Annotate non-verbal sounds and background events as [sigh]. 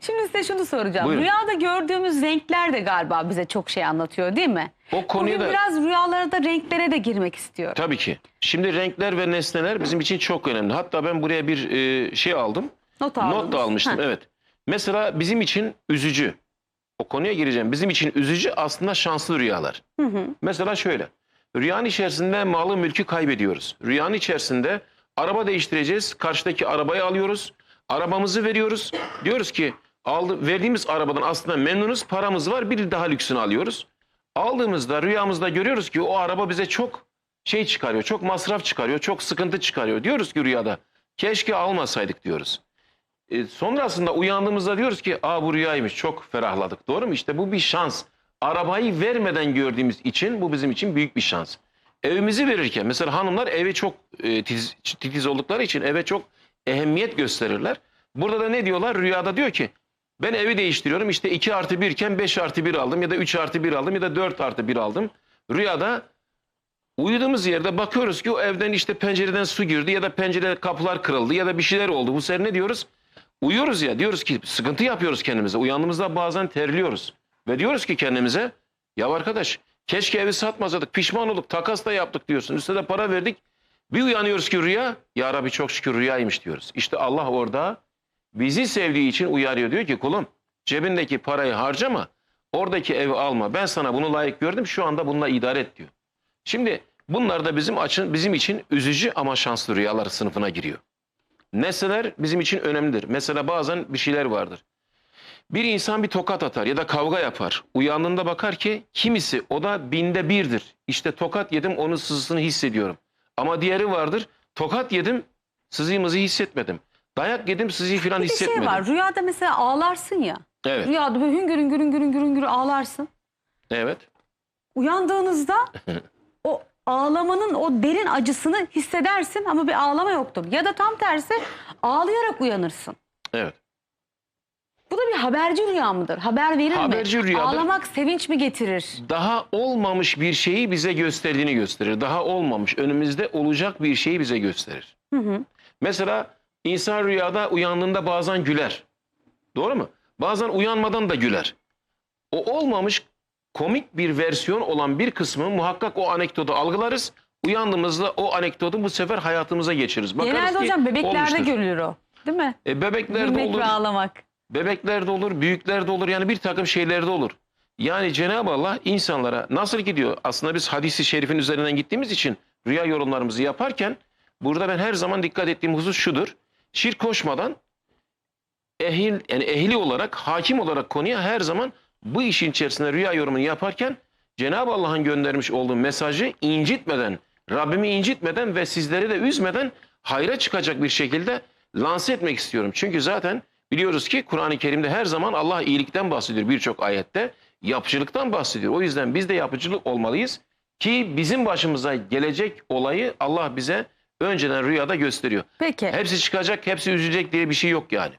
Şimdi size şunu soracağım. Buyurun. Rüyada gördüğümüz renkler de galiba bize çok şey anlatıyor değil mi? O konuya Bugün da biraz rüyalara da renklere de girmek istiyorum. tabii ki. Şimdi renkler ve nesneler bizim için çok önemli. Hatta ben buraya bir e, şey aldım. Not aldınız. Not da almıştım Heh. evet. Mesela bizim için üzücü. O konuya gireceğim. Bizim için üzücü aslında şanslı rüyalar. Hı hı. Mesela şöyle. Rüyanın içerisinde malı mülkü kaybediyoruz. Rüyanın içerisinde araba değiştireceğiz. Karşıdaki arabayı alıyoruz. Arabamızı veriyoruz. Diyoruz ki aldı, verdiğimiz arabadan aslında memnunuz. Paramız var. Bir daha lüksünü alıyoruz. Aldığımızda rüyamızda görüyoruz ki o araba bize çok şey çıkarıyor. Çok masraf çıkarıyor. Çok sıkıntı çıkarıyor. Diyoruz ki rüyada keşke almasaydık diyoruz. E, sonrasında uyandığımızda diyoruz ki aa bu rüyaymış çok ferahladık. Doğru mu? İşte bu bir şans. Arabayı vermeden gördüğümüz için bu bizim için büyük bir şans. Evimizi verirken mesela hanımlar eve çok e, titiz, titiz oldukları için eve çok ehemmiyet gösterirler. Burada da ne diyorlar? Rüyada diyor ki ben evi değiştiriyorum işte 2 artı 1 iken 5 artı 1 aldım ya da 3 artı 1 aldım ya da 4 artı 1 aldım. Rüyada uyuduğumuz yerde bakıyoruz ki o evden işte pencereden su girdi ya da pencerede kapılar kırıldı ya da bir şeyler oldu. Bu sefer ne diyoruz? Uyuyoruz ya diyoruz ki sıkıntı yapıyoruz kendimize. Uyandığımızda bazen terliyoruz. Ve diyoruz ki kendimize ya arkadaş keşke evi satmasaydık pişman olduk takas da yaptık diyorsun. Üstüne de para verdik. Bir uyanıyoruz ki rüya ya Rabbi çok şükür rüyaymış diyoruz. İşte Allah orada bizi sevdiği için uyarıyor. Diyor ki kulum cebindeki parayı harcama oradaki evi alma. Ben sana bunu layık gördüm şu anda bununla idare et diyor. Şimdi bunlar da bizim, açın, bizim için üzücü ama şanslı rüyalar sınıfına giriyor. Nesneler bizim için önemlidir. Mesela bazen bir şeyler vardır. Bir insan bir tokat atar ya da kavga yapar. Uyandığında bakar ki kimisi o da binde birdir. İşte tokat yedim onun sızısını hissediyorum. Ama diğeri vardır. Tokat yedim sızıyımızı hissetmedim. Dayak yedim sızıyı falan Bir de hissetmedim. şey var rüyada mesela ağlarsın ya. Evet. Rüyada böyle hüngür hüngür hüngür hüngür hüngür ağlarsın. Evet. Uyandığınızda [laughs] o ağlamanın o derin acısını hissedersin ama bir ağlama yoktur. Ya da tam tersi ağlayarak uyanırsın. Evet. Bu da bir haberci rüya mıdır? Haber verir Haberci mi? rüyadır. Ağlamak sevinç mi getirir? Daha olmamış bir şeyi bize gösterdiğini gösterir. Daha olmamış önümüzde olacak bir şeyi bize gösterir. Hı hı. Mesela insan rüyada uyandığında bazen güler. Doğru mu? Bazen uyanmadan da güler. O olmamış komik bir versiyon olan bir kısmı muhakkak o anekdotu algılarız. Uyandığımızda o anekdotu bu sefer hayatımıza geçiririz. Bakarız Genelde ki hocam bebeklerde olmuştur. görülür o. Değil mi? E, bebeklerde Gülmek olur. ve ağlamak. Bebeklerde olur, büyüklerde olur. Yani bir takım şeylerde olur. Yani Cenab-ı Allah insanlara nasıl gidiyor? Aslında biz hadisi şerifin üzerinden gittiğimiz için rüya yorumlarımızı yaparken burada ben her zaman dikkat ettiğim husus şudur. Şirk koşmadan ehil yani ehli olarak, hakim olarak konuya her zaman bu işin içerisinde rüya yorumunu yaparken Cenab-ı Allah'ın göndermiş olduğu mesajı incitmeden, Rabbimi incitmeden ve sizleri de üzmeden hayra çıkacak bir şekilde lanse etmek istiyorum. Çünkü zaten biliyoruz ki Kur'an-ı Kerim'de her zaman Allah iyilikten bahsediyor birçok ayette. Yapıcılıktan bahsediyor. O yüzden biz de yapıcılık olmalıyız ki bizim başımıza gelecek olayı Allah bize önceden rüyada gösteriyor. Peki. Hepsi çıkacak, hepsi üzülecek diye bir şey yok yani.